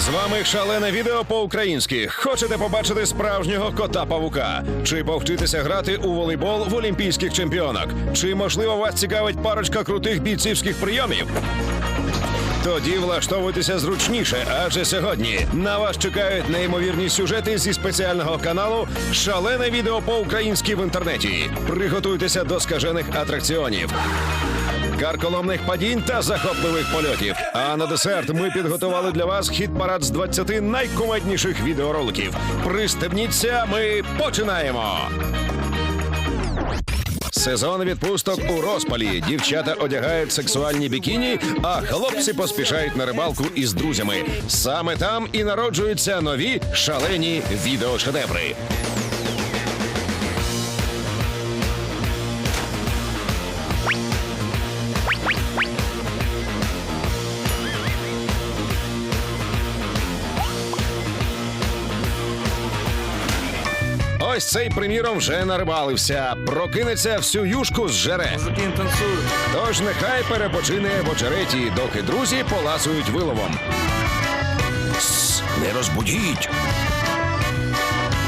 З вами шалене відео по-українськи. Хочете побачити справжнього кота павука? Чи повчитися грати у волейбол в олімпійських чемпіонок? Чи можливо вас цікавить парочка крутих бійцівських прийомів? Тоді влаштовуйтеся зручніше, адже сьогодні на вас чекають неймовірні сюжети зі спеціального каналу Шалене відео по-українськи в інтернеті. Приготуйтеся до скажених атракціонів. Карколомних падінь та захопливих польотів. А на десерт ми підготували для вас хіт парад з 20 найкумедніших відеороликів. Пристебніться, ми починаємо. Сезон відпусток у розпалі. Дівчата одягають сексуальні бікіні, а хлопці поспішають на рибалку із друзями. Саме там і народжуються нові шалені відеошедеври. Ось цей приміром вже нарибалився. Прокинеться всю юшку зжере. Тож нехай перепочине в очереті, доки друзі поласують виловом. Тс, не розбудіть.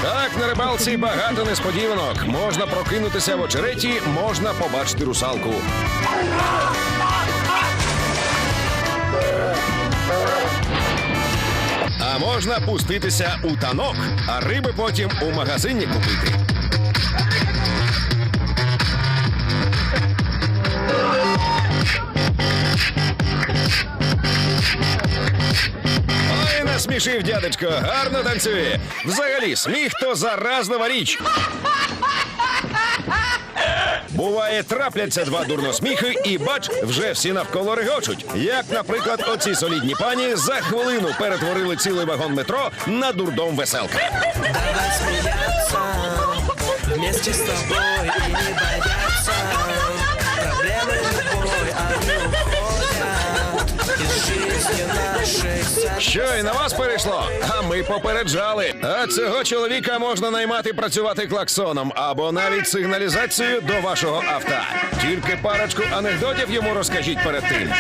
Так, на рибалці багато несподіванок. Можна прокинутися в очереті, можна побачити русалку. Можна пуститися у танок, а риби потім у магазині купити. Ой, насмішив дядечко, гарно танцює. Взагалі, сміх то заразнова річ. Буває, трапляться два дурносміхи, і бач, вже всі навколо регочуть. Як, наприклад, оці солідні пані за хвилину перетворили цілий вагон метро на дурдом веселка. Давай смеяться Вместе с тобой и не бояться Що і на вас перейшло? А ми попереджали. А цього чоловіка можна наймати працювати клаксоном або навіть сигналізацією до вашого авто. Тільки парочку анекдотів йому розкажіть перед тим.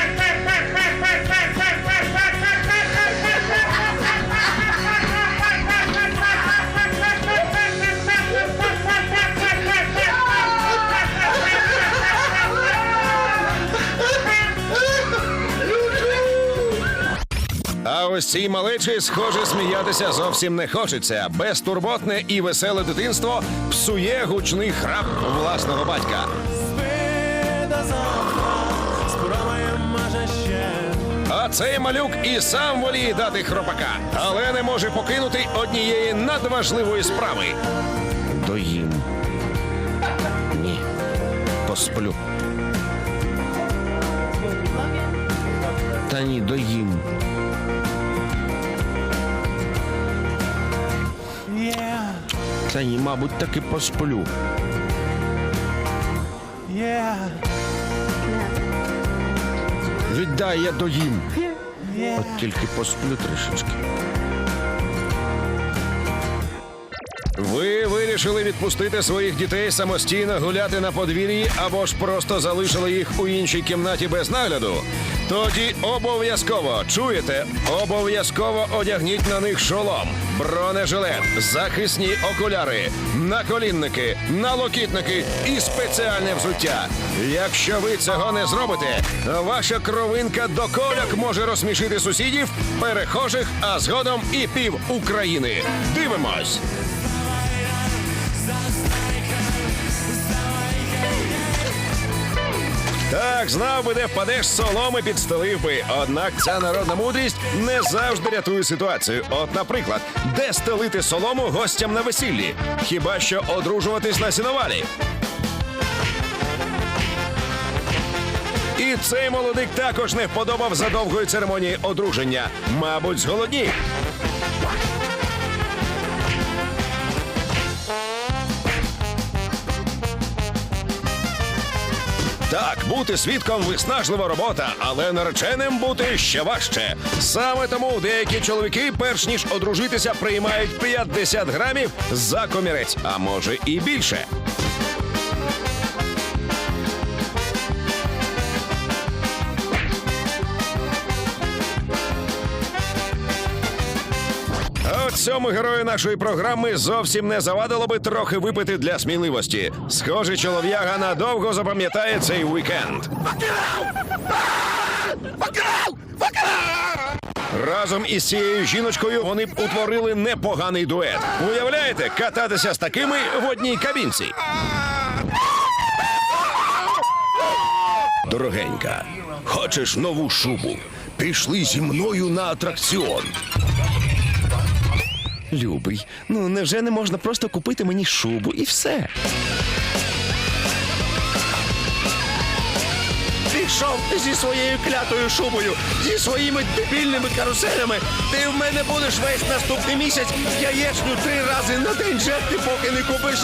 Ось цій малечі, схоже, сміятися зовсім не хочеться. Безтурботне і веселе дитинство псує гучний храп власного батька. А цей малюк і сам воліє дати хропака, але не може покинути однієї надважливої справи. Доїм. Ні. Посплю. Та ні, доїм. Та ні, мабуть, таки посплю. yeah, Віддай, я доїм. От тільки посплю трішечки. Ви вирішили відпустити своїх дітей самостійно гуляти на подвір'ї або ж просто залишили їх у іншій кімнаті без нагляду. Тоді обов'язково чуєте, обов'язково одягніть на них шолом, бронежилет, захисні окуляри, наколінники, налокітники і спеціальне взуття. Якщо ви цього не зробите, ваша кровинка до коляк може розсмішити сусідів, перехожих, а згодом і пів України. Дивимось. Так, знав би, де впадеш соломи підстелив би. Однак ця народна мудрість не завжди рятує ситуацію. От, наприклад, де стелити солому гостям на весіллі? Хіба що одружуватись на сіновалі? І цей молодик також не вподобав за довгої церемонії одруження. Мабуть, зголоднів. Так, бути свідком виснажлива робота, але нареченим бути ще важче. Саме тому деякі чоловіки, перш ніж одружитися, приймають 50 грамів за комірець, а може і більше. Цьому герою нашої програми зовсім не завадило би трохи випити для сміливості. Схоже, чолов'яга надовго запам'ятає цей вікенд. Разом із цією жіночкою вони б утворили непоганий дует. Уявляєте, кататися з такими в одній кабінці. Дорогенька, хочеш нову шубу? Пішли зі мною на атракціон. Любий, ну невже не можна просто купити мені шубу і все? Пішов зі своєю клятою шубою, зі своїми дебільними каруселями. Ти в мене будеш весь наступний місяць яєчню три рази на день жерти, поки не купиш.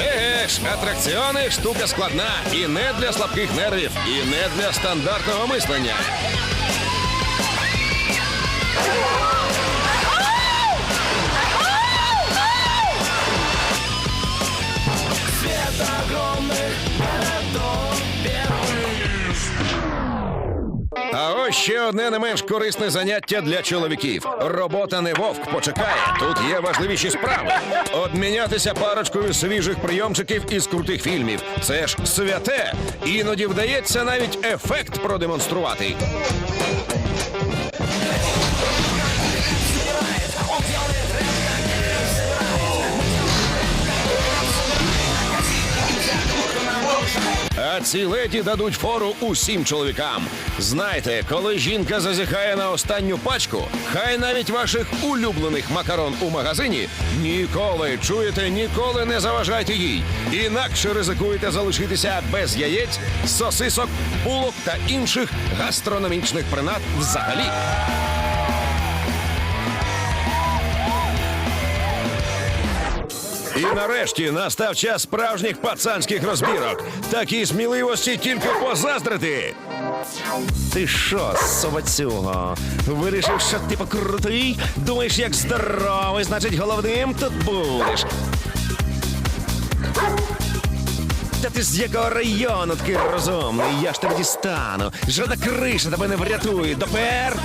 Еге ж, атракціони штука складна і не для слабких нервів, і не для стандартного мислення. Ще одне не менш корисне заняття для чоловіків. Робота не вовк почекає. Тут є важливіші справи. Обмінятися парочкою свіжих прийомчиків із крутих фільмів. Це ж святе. Іноді вдається навіть ефект продемонструвати. Ці леді дадуть фору усім чоловікам. Знайте, коли жінка зазіхає на останню пачку, хай навіть ваших улюблених макарон у магазині ніколи чуєте, ніколи не заважайте їй. Інакше ризикуєте залишитися без яєць, сосисок, булок та інших гастрономічних принад взагалі. І нарешті настав час справжніх пацанських розбірок. Такій сміливості тільки позаздрити. Ти що, собацюго? Вирішив, що ти покрутий? Думаєш, як здоровий, значить головним тут будеш. Та ти з якого району такий розумний? Я ж тебе дістану. Жодна криша тебе не врятує. Допер.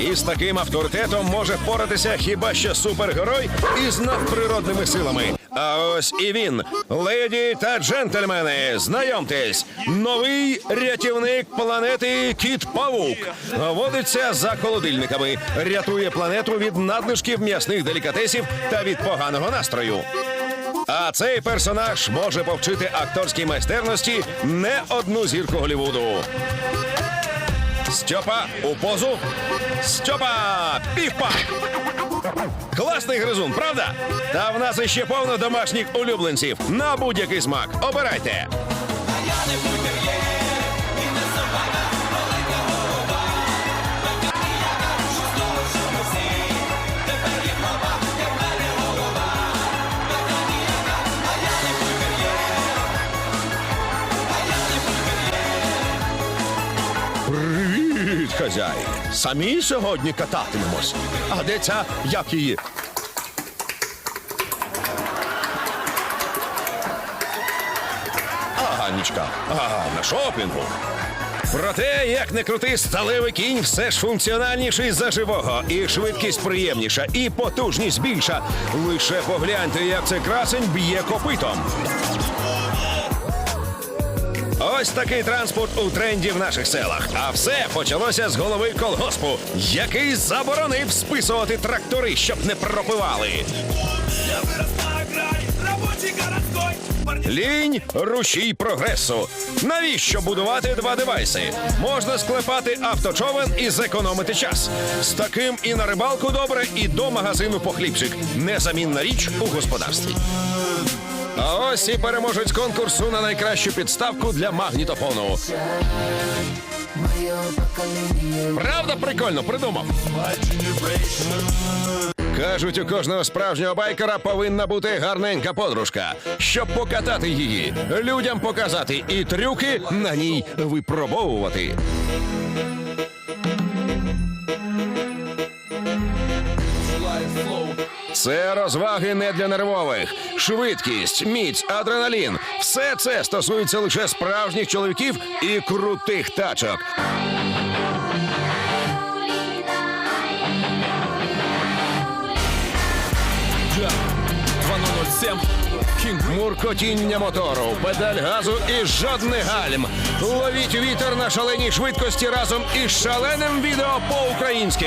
І з таким авторитетом може впоратися хіба що супергерой із надприродними силами. А ось і він, леді та джентльмени, знайомтесь, новий рятівник планети Кіт Павук. Водиться за холодильниками, рятує планету від надлишків м'ясних делікатесів та від поганого настрою. А цей персонаж може повчити акторській майстерності не одну зірку Голівуду. Стьопа у позу. Стьопа! Півпа! Класний гризун, правда? Та в нас іще повно домашніх улюбленців на будь-який смак. Обирайте. Хазяїн. Самі сьогодні кататимемось. А де ця, як її? Аганічка, ага, на шопінгу. Проте, як не крути, сталевий кінь все ж функціональніший за живого, і швидкість приємніша, і потужність більша. Лише погляньте, як цей красень б'є копитом. Ось такий транспорт у тренді в наших селах. А все почалося з голови колгоспу, який заборонив списувати трактори, щоб не пропивали. Лінь рушій прогресу. Навіщо будувати два девайси? Можна склепати авточовен і зекономити час. З таким і на рибалку добре, і до магазину по хлібчик. Незамінна річ у господарстві. А ось і переможець конкурсу на найкращу підставку для магнітофону. Правда, прикольно придумав. Кажуть, у кожного справжнього байкера повинна бути гарненька подружка, щоб покатати її, людям показати і трюки на ній випробовувати. Це розваги не для нервових. Швидкість, міць, адреналін. Все це стосується лише справжніх чоловіків і крутих тачок. Муркотіння мотору, педаль газу і жодних гальм. Ловіть вітер на шаленій швидкості разом із шаленим відео по-українськи.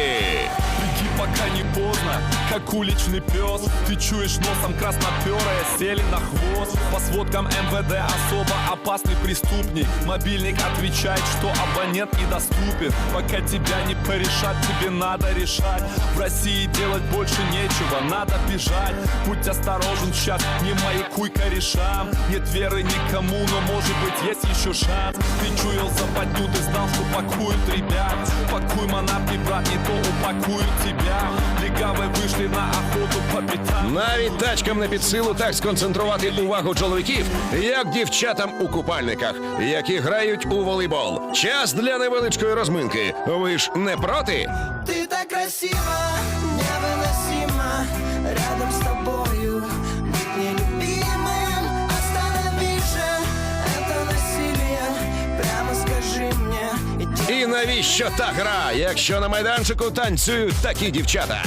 Пока не поздно, как уличный пес. Ты чуешь носом красноперые, сели на хвост. По сводкам МВД особо опасный преступник. Мобильник отвечает, что абонент недоступен. Пока тебя не порешат, тебе надо решать. В России делать больше нечего, надо бежать. Будь осторожен сейчас, не маякуй корешам Нет веры никому, но может быть есть еще шанс. Ты чуял западню, ты знал, что пакуют ребят. Пакуй, монарх, брат, не то упакуют тебя Легавые вышли на охоту по пятам Навіть тачкам не під силу так сконцентрувати увагу чоловіків, як дівчатам у купальниках, які грають у волейбол. Час для невеличкої розминки. Ви ж не проти? Ты так красива, невыносимо Рядом І навіщо та гра, якщо на майданчику танцюють такі дівчата?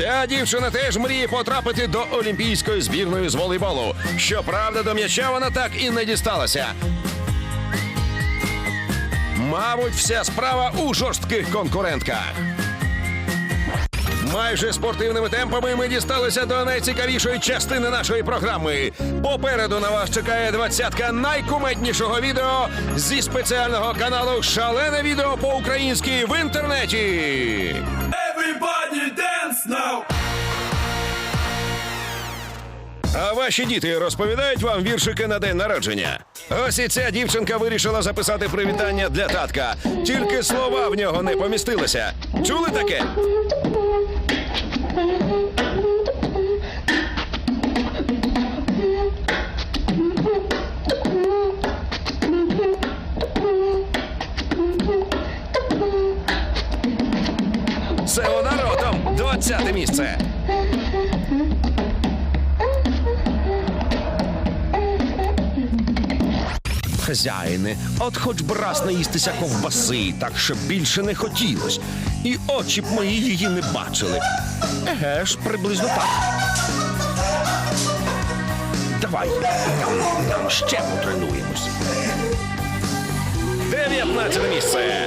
Ця дівчина теж мріє потрапити до олімпійської збірної з волейболу. Щоправда, до м'яча вона так і не дісталася. Мабуть, вся справа у жорстких конкурентках. Майже спортивними темпами ми дісталися до найцікавішої частини нашої програми. Попереду на вас чекає двадцятка найкуметнішого відео зі спеціального каналу Шалене відео по-українськи в інтернеті. Now! А ваші діти розповідають вам віршики на день народження. Ось і ця дівчинка вирішила записати привітання для татка. Тільки слова в нього не помістилися. Чули таке? Місце. Хазяїни, от хоч б раз наїстися ковбаси, так щоб більше не хотілось. І очі б мої її не бачили. Еге ж, приблизно так. Давай, ще потренуємось. 19 місце.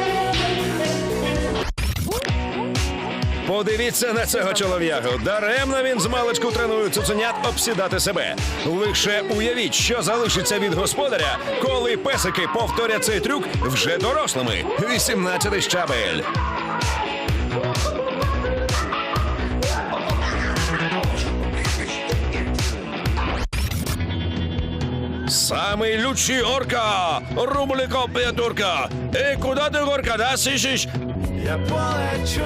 Подивіться на цього чолов'ягу. Даремно він з маличку тренує цуценят обсідати себе. Лише уявіть, що залишиться від господаря, коли песики повторять цей трюк вже дорослими. 18 щабель. Самый лучший орка! Рубликов турка! И куда ты, горка, да, слышишь? Я полечу,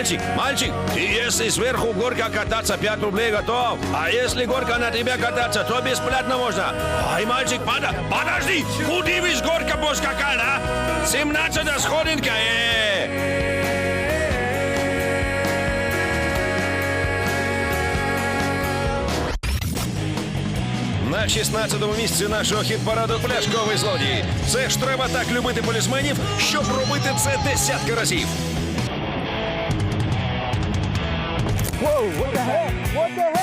Мальчик, мальчик, ты если сверху горка кататься, 5 рублей готов. А если горка на тебя кататься, то бесплатно можно. Ай, мальчик, пода, подожди, куда вы с горка поскакал, а? 17 сходинка, э! На 16-му місці нашого хіт-параду пляшковий злодій. Це ж треба так любити полісменів, щоб робити це десятки разів. What the heck? What the heck?